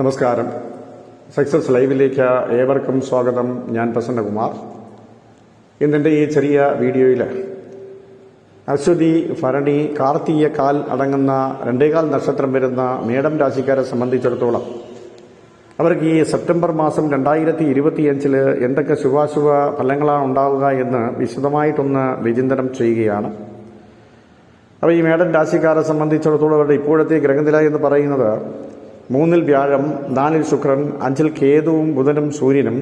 നമസ്കാരം. സക്സസ് ലൈവിലേക്ക് ഏവർക്കും സ്വാഗതം. ഞാൻ പ്രസന്നകുമാർ. ഇന്നെന്റെ ഈ ചെറിയ വീഡിയോയിൽ അശ്വതി ഭരണി കാർത്തിക കാൽ അടങ്ങുന്ന രണ്ടേകാൽ നക്ഷത്രം വരുന്ന മേടം രാശിക്കാരെ സംബന്ധിച്ചിടത്തോളം അവർക്ക് ഈ സെപ്റ്റംബർ മാസം രണ്ടായിരത്തി ഇരുപത്തിയഞ്ചിൽ എന്തൊക്കെ ശുഭാശുഭ ഫലങ്ങളാണ് ഉണ്ടാവുക എന്ന് വിശദമായിട്ടൊന്ന് വിചിന്തനം ചെയ്യുകയാണ്. അപ്പോൾ ഈ മേടം രാശിക്കാരെ സംബന്ധിച്ചിടത്തോളം അവരുടെ ഇപ്പോഴത്തെ ഗ്രഹനില എന്ന് പറയുന്നത് മൂന്നിൽ വ്യാഴം നാലിൽ ശുക്രൻ അഞ്ചിൽ കേതുവും ബുധനും സൂര്യനും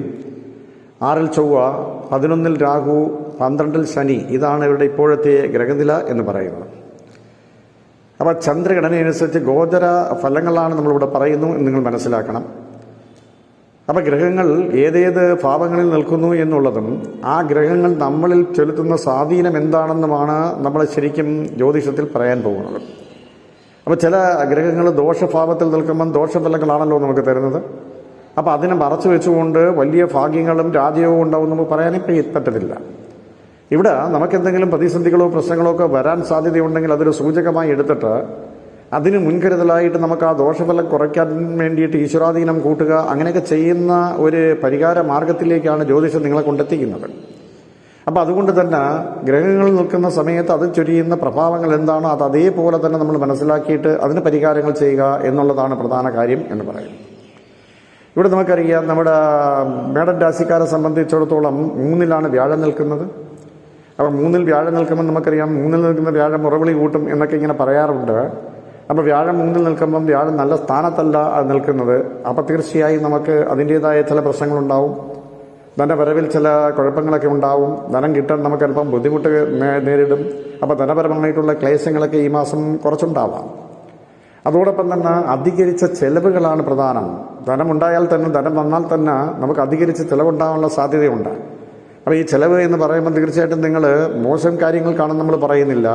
ആറിൽ ചൊവ്വ പതിനൊന്നിൽ രാഹു പന്ത്രണ്ടിൽ ശനി. ഇതാണ് ഇവരുടെ ഇപ്പോഴത്തെ ഗ്രഹനില എന്ന് പറയുന്നത് അപ്പോൾ ചന്ദ്രഘടനയനുസരിച്ച് ഗോചര ഫലങ്ങളാണ് നമ്മളിവിടെ പറയുന്നു എന്ന് നിങ്ങൾ മനസ്സിലാക്കണം. അപ്പോൾ ഗ്രഹങ്ങൾ ഏതേത് ഭാവങ്ങളിൽ നിൽക്കുന്നു എന്നുള്ളതും ആ ഗ്രഹങ്ങൾ നമ്മളിൽ ചെലുത്തുന്ന സ്വാധീനം എന്താണെന്നുമാണ് നമ്മൾ ശരിക്കും ജ്യോതിഷത്തിൽ പറയാൻ പോകുന്നത്. അപ്പോൾ ചില ഗ്രഹങ്ങൾ ദോഷഭാവത്തിൽ നിൽക്കുമ്പം ദോഷഫലങ്ങളാണല്ലോ നമുക്ക് തരുന്നത്. അപ്പോൾ അതിനെ മറച്ചു വെച്ചുകൊണ്ട് വലിയ ഭാഗ്യങ്ങളും രാജ്യവും ഉണ്ടാവും നമുക്ക് പറയാനേ പറ്റത്തില്ല. ഇവിടെ നമുക്കെന്തെങ്കിലും പ്രതിസന്ധികളോ പ്രശ്നങ്ങളോ ഒക്കെ വരാൻ സാധ്യതയുണ്ടെങ്കിൽ അതൊരു സൂചകമായി എടുത്തിട്ട് അതിന് മുൻകരുതലായിട്ട് നമുക്ക് ആ ദോഷഫലം കുറയ്ക്കാൻ വേണ്ടിയിട്ട് ഈശ്വരാധീനം കൂട്ടുക അങ്ങനെയൊക്കെ ചെയ്യുന്ന ഒരു പരിഹാര മാർഗത്തിലേക്കാണ് ജ്യോതിഷം നിങ്ങളെ കൊണ്ടെത്തിക്കുന്നത്. അപ്പം അതുകൊണ്ട് തന്നെ ഗ്രഹങ്ങൾ നിൽക്കുന്ന സമയത്ത് അത് ചൊരിയുന്ന പ്രഭാവങ്ങൾ എന്താണോ അത് അതേപോലെ തന്നെ നമ്മൾ മനസ്സിലാക്കിയിട്ട് അതിന് പരിഹാരങ്ങൾ ചെയ്യുക എന്നുള്ളതാണ് പ്രധാന കാര്യം എന്ന് പറയുന്നത്. ഇവിടെ നമുക്കറിയാം നമ്മുടെ മേഡൻ രാശിക്കാരെ സംബന്ധിച്ചിടത്തോളം മൂന്നിലാണ് വ്യാഴം നിൽക്കുന്നത്. അപ്പോൾ മൂന്നിൽ വ്യാഴം നിൽക്കുമ്പോൾ നമുക്കറിയാം മൂന്നിൽ നിൽക്കുന്ന വ്യാഴം മുറവിളി കൂട്ടും എന്നൊക്കെ ഇങ്ങനെ പറയാറുണ്ട്. അപ്പോൾ വ്യാഴം മൂന്നിൽ നിൽക്കുമ്പം വ്യാഴം നല്ല സ്ഥാനത്തല്ല നിൽക്കുന്നത്. അപ്പോൾ തീർച്ചയായും നമുക്ക് അതിന്റേതായ ചില പ്രശ്നങ്ങളുണ്ടാവും. ധനപരവിൽ ചില കുഴപ്പങ്ങളൊക്കെ ഉണ്ടാവും. ധനം കിട്ടാൻ നമുക്ക് അല്പം ബുദ്ധിമുട്ട് നേരിടും. അപ്പോൾ ധനപരമായിട്ടുള്ള ക്ലേശങ്ങളൊക്കെ ഈ മാസം കുറച്ചുണ്ടാവാം. അതോടൊപ്പം തന്നെ അധികരിച്ച ചെലവുകളാണ് പ്രധാനം. ധനമുണ്ടായാൽ തന്നെ ധനം വന്നാൽ തന്നെ നമുക്ക് അധികരിച്ച ചിലവുണ്ടാകാനുള്ള സാധ്യതയുണ്ട്. അപ്പോൾ ഈ ചിലവ് എന്ന് പറയുമ്പോൾ തീർച്ചയായിട്ടും നിങ്ങൾ മോശം കാര്യങ്ങൾക്കാണെന്ന് നമ്മൾ പറയുന്നില്ല.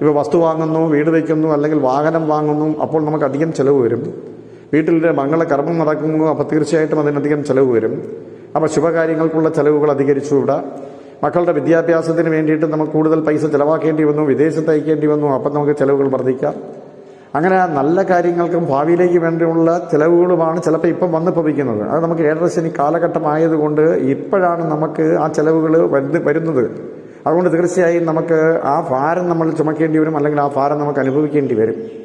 ഇപ്പോൾ വസ്തു വാങ്ങുന്നു വീട് വയ്ക്കുന്നു അല്ലെങ്കിൽ വാഹനം വാങ്ങുന്നു അപ്പോൾ നമുക്ക് അധികം ചിലവ് വരും. വീട്ടിലെ മംഗള കർമ്മം നടക്കുന്നു അപ്പോൾ തീർച്ചയായിട്ടും അതിനധികം ചിലവ് വരും. അപ്പോൾ ശുഭകാര്യങ്ങൾക്കുള്ള ചെലവുകൾ അധികരിച്ചു ഇവിടെ. മക്കളുടെ വിദ്യാഭ്യാസത്തിന് വേണ്ടിയിട്ട് നമുക്ക് കൂടുതൽ പൈസ ചിലവാക്കേണ്ടി വന്നു വിദേശത്ത് അയക്കേണ്ടി വന്നു അപ്പം നമുക്ക് ചിലവുകൾ വർദ്ധിക്കാം. അങ്ങനെ നല്ല കാര്യങ്ങൾക്കും ഭാവിയിലേക്ക് വേണ്ടിയുള്ള ചിലവുകളുമാണ് ചിലപ്പോൾ ഇപ്പം വന്ന് ഭവിക്കുന്നത്. അത് നമുക്ക് ഏഴര ശനി കാലഘട്ടമായതുകൊണ്ട് ഇപ്പോഴാണ് നമുക്ക് ആ ചിലവുകൾ വരുന്ന വരുന്നത്. അതുകൊണ്ട് തീർച്ചയായും നമുക്ക് ആ ഭാരം നമ്മൾ ചുമക്കേണ്ടി വരും അല്ലെങ്കിൽ ആ ഭാരം നമുക്ക് അനുഭവിക്കേണ്ടി വരും.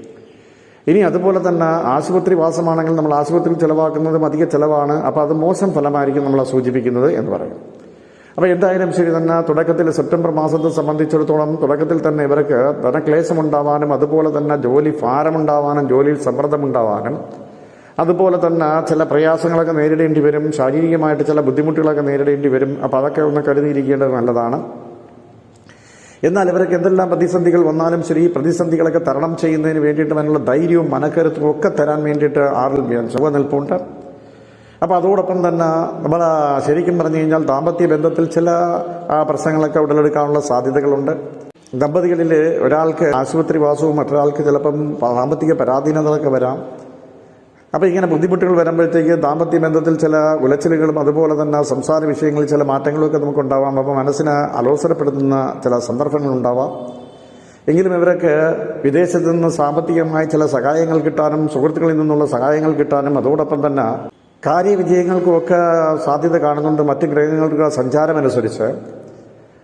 ഇനി അതുപോലെ തന്നെ ആശുപത്രി വാസമാണെങ്കിൽ നമ്മൾ ആശുപത്രിയിൽ ചിലവാക്കുന്നതും അധിക ചിലവാണ്. അപ്പോൾ അത് മോശം ഫലമായിരിക്കും നമ്മൾ സൂചിപ്പിക്കുന്നത് എന്ന് പറയും. അപ്പോൾ എന്തായാലും ശരി തന്നെ തുടക്കത്തിൽ സെപ്റ്റംബർ മാസത്തെ സംബന്ധിച്ചിടത്തോളം തുടക്കത്തിൽ തന്നെ ഇവർക്ക് ധനക്ലേശമുണ്ടാവാനും അതുപോലെ തന്നെ ജോലി ഭാരമുണ്ടാവാനും ജോലിയിൽ സമ്മർദ്ദമുണ്ടാവാനും അതുപോലെ തന്നെ ചില പ്രയാസങ്ങളൊക്കെ നേരിടേണ്ടി വരും ശാരീരികമായിട്ട് ചില ബുദ്ധിമുട്ടുകളൊക്കെ നേരിടേണ്ടി വരും. അപ്പോൾ അതൊക്കെ ഒന്ന് കരുതിയിരിക്കേണ്ടത് നല്ലതാണ്. എന്നാൽ ഇവർക്ക് എന്തെല്ലാം പ്രതിസന്ധികൾ വന്നാലും ശരി ഈ പ്രതിസന്ധികളൊക്കെ തരണം ചെയ്യുന്നതിന് വേണ്ടിയിട്ട് അതിനുള്ള ധൈര്യവും മനക്കരുത്തും ഒക്കെ തരാൻ വേണ്ടിയിട്ട് ആറിൽ ചുവ നിൽപ്പുണ്ട്. അപ്പോൾ അതോടൊപ്പം തന്നെ നമ്മൾ ശരിക്കും പറഞ്ഞു കഴിഞ്ഞാൽ ദാമ്പത്യ ബന്ധത്തിൽ ചില പ്രശ്നങ്ങളൊക്കെ ഉടലെടുക്കാനുള്ള സാധ്യതകളുണ്ട്. ദമ്പതികളിൽ ഒരാൾക്ക് ആശുപത്രി വാസവും മറ്റൊരാൾക്ക് ചിലപ്പം സാമ്പത്തിക പരാധീനതകളൊക്കെ വരാം. അപ്പോൾ ഇങ്ങനെ ബുദ്ധിമുട്ടുകൾ വരുമ്പോഴത്തേക്ക് ദാമ്പത്യ ബന്ധത്തിൽ ചില ഉലച്ചിലുകളും അതുപോലെ തന്നെ സംസാര വിഷയങ്ങളിൽ ചില മാറ്റങ്ങളൊക്കെ നമുക്കുണ്ടാവാം. അപ്പോൾ മനസ്സിനെ അലോസരപ്പെടുത്തുന്ന ചില സന്ദർഭങ്ങളുണ്ടാവാം എങ്കിലും ഇവരൊക്കെ വിദേശത്ത് നിന്ന് സാമ്പത്തികമായി ചില സഹായങ്ങൾ കിട്ടാനും സുഹൃത്തുക്കളിൽ നിന്നുള്ള സഹായങ്ങൾ കിട്ടാനും അതോടൊപ്പം തന്നെ കാര്യവിജയങ്ങൾക്കുമൊക്കെ സാധ്യത കാണുന്നുണ്ട് മറ്റ് ഗ്രഹങ്ങൾക്ക് സഞ്ചാരമനുസരിച്ച്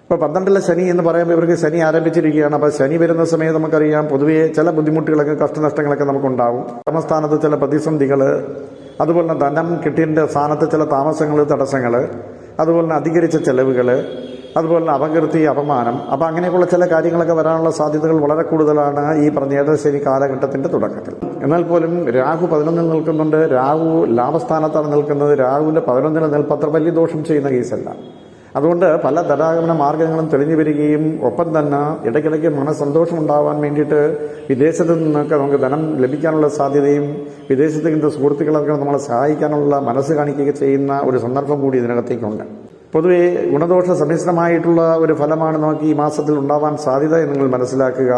ഇപ്പോൾ പന്ത്രണ്ടിലെ ശനി എന്ന് പറയുമ്പോൾ ഇവർക്ക് ശനി ആരംഭിച്ചിരിക്കുകയാണ്. അപ്പോൾ ശനി വരുന്ന സമയത്ത് നമുക്കറിയാം. പൊതുവേ ചില ബുദ്ധിമുട്ടുകളൊക്കെ കഷ്ടനഷ്ടങ്ങളൊക്കെ നമുക്കുണ്ടാവും. കർമ്മസ്ഥാനത്ത് ചില പ്രതിസന്ധികൾ അതുപോലെ തന്നെ ധനം കിട്ടിയതിന്റെ സ്ഥാനത്ത് ചില താമസങ്ങൾ തടസ്സങ്ങൾ അതുപോലെ തന്നെ അധികരിച്ച ചെലവുകൾ അതുപോലെ തന്നെ അപകീർത്തി അപമാനം. അപ്പോൾ അങ്ങനെയൊക്കെയുള്ള ചില കാര്യങ്ങളൊക്കെ വരാനുള്ള സാധ്യതകൾ വളരെ കൂടുതലാണ് ഈ പറഞ്ഞ ഏതശ്ശേരി കാലഘട്ടത്തിന്റെ തുടക്കത്തിൽ. എന്നാൽ പോലും രാഹു പതിനൊന്നിൽ നിൽക്കുന്നുണ്ട്. രാഹു ലാഭസ്ഥാനത്താണ് നിൽക്കുന്നത്. രാഹുവിന്റെ പതിനൊന്നിന് നിൽപ്പത്ര വലിയ ദോഷം ചെയ്യുന്ന കേസല്ല. അതുകൊണ്ട് പല ധനാഗമന മാർഗങ്ങളും തെളിഞ്ഞു വരികയും ഒപ്പം തന്നെ ഇടയ്ക്കിടയ്ക്ക് മനസ്സന്തോഷം ഉണ്ടാവാൻ വേണ്ടിയിട്ട് വിദേശത്ത് നിന്നൊക്കെ നമുക്ക് ധനം ലഭിക്കാനുള്ള സാധ്യതയും വിദേശത്ത് നിന്ന് സുഹൃത്തുക്കളൊക്കെ നമ്മളെ സഹായിക്കാനുള്ള മനസ്സ് കാണിക്കുക ചെയ്യുന്ന ഒരു സന്ദർഭം കൂടി ഇതിനകത്തേക്കുണ്ട്. പൊതുവെ ഗുണദോഷ സമ്മിശ്രമായിട്ടുള്ള ഒരു ഫലമാണ് നമുക്ക് ഈ മാസത്തിൽ ഉണ്ടാവാൻ സാധ്യത എന്ന് നിങ്ങൾ മനസ്സിലാക്കുക.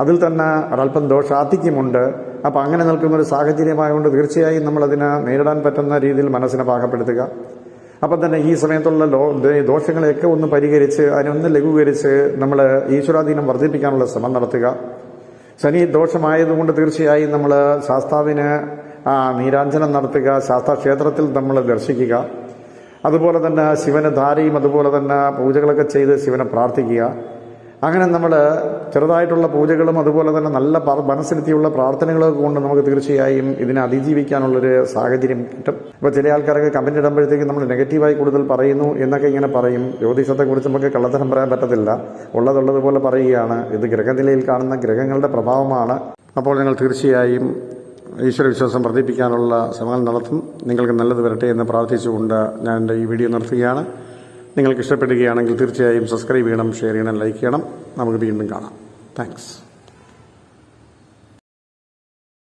അതിൽ തന്നെ ഒരല്പം ദോഷാധിക്യമുണ്ട്. അപ്പോൾ അങ്ങനെ നിൽക്കുന്ന ഒരു സാഹചര്യമായതുകൊണ്ട് തീർച്ചയായും നമ്മളതിനെ നേരിടാൻ പറ്റുന്ന രീതിയിൽ മനസ്സിനെ പാകപ്പെടുത്തുക. അപ്പം തന്നെ ഈ സമയത്തുള്ള ലോ ദോഷങ്ങളെയൊക്കെ ഒന്ന് പരിഹരിച്ച് അതിനൊന്ന് ലഘൂകരിച്ച് നമ്മൾ ഈശ്വരാധീനം വർദ്ധിപ്പിക്കാനുള്ള ശ്രമം നടത്തുക. ശനി ദോഷമായതുകൊണ്ട് തീർച്ചയായും നമ്മൾ ശാസ്താവിന് നീരാഞ്ജനം നടത്തുക ശാസ്താക്ഷേത്രത്തിൽ നമ്മൾ ദർശിക്കുക. അതുപോലെ തന്നെ ശിവന് ധാരയും അതുപോലെ തന്നെ പൂജകളൊക്കെ ചെയ്ത് ശിവനെ പ്രാർത്ഥിക്കുക. അങ്ങനെ നമ്മൾ ചെറുതായിട്ടുള്ള പൂജകളും അതുപോലെ തന്നെ നല്ല മനസ്സിലെത്തിയുള്ള പ്രാർത്ഥനകളൊക്കെ കൊണ്ട് നമുക്ക് തീർച്ചയായും ഇതിനെ അതിജീവിക്കാനുള്ളൊരു സാഹചര്യം കിട്ടും. ഇപ്പോൾ ചില ആൾക്കാരൊക്കെ കമന്റ് ഇടുമ്പോഴത്തേക്കും നമ്മൾ നെഗറ്റീവായി കൂടുതൽ പറയുന്നു എന്നൊക്കെ ഇങ്ങനെ പറയും. ജ്യോതിഷത്തെക്കുറിച്ച് നമുക്ക് കള്ളത്തരം പറയാൻ പറ്റത്തില്ല. ഉള്ളതുള്ളതുപോലെ പറയുകയാണ്. ഇത് ഗ്രഹനിലയിൽ കാണുന്ന ഗ്രഹങ്ങളുടെ പ്രഭാവമാണ്. അപ്പോൾ നിങ്ങൾ തീർച്ചയായും ഈശ്വര വിശ്വാസം വർദ്ധിപ്പിക്കാനുള്ള ശ്രമങ്ങൾ നടത്തും. നിങ്ങൾക്ക് നല്ലത് വരട്ടെ എന്ന് പ്രാർത്ഥിച്ചുകൊണ്ട് ഞാൻ എന്റെ ഈ വീഡിയോ നിർത്തുകയാണ്. നിങ്ങൾക്ക് ഇഷ്ടപ്പെടുകയാണെങ്കിൽ തീർച്ചയായും സബ്സ്ക്രൈബ് ചെയ്യണം ഷെയർ ചെയ്യണം ലൈക്ക് ചെയ്യണം. നമുക്ക് വീണ്ടും കാണാം. താങ്ക്സ്.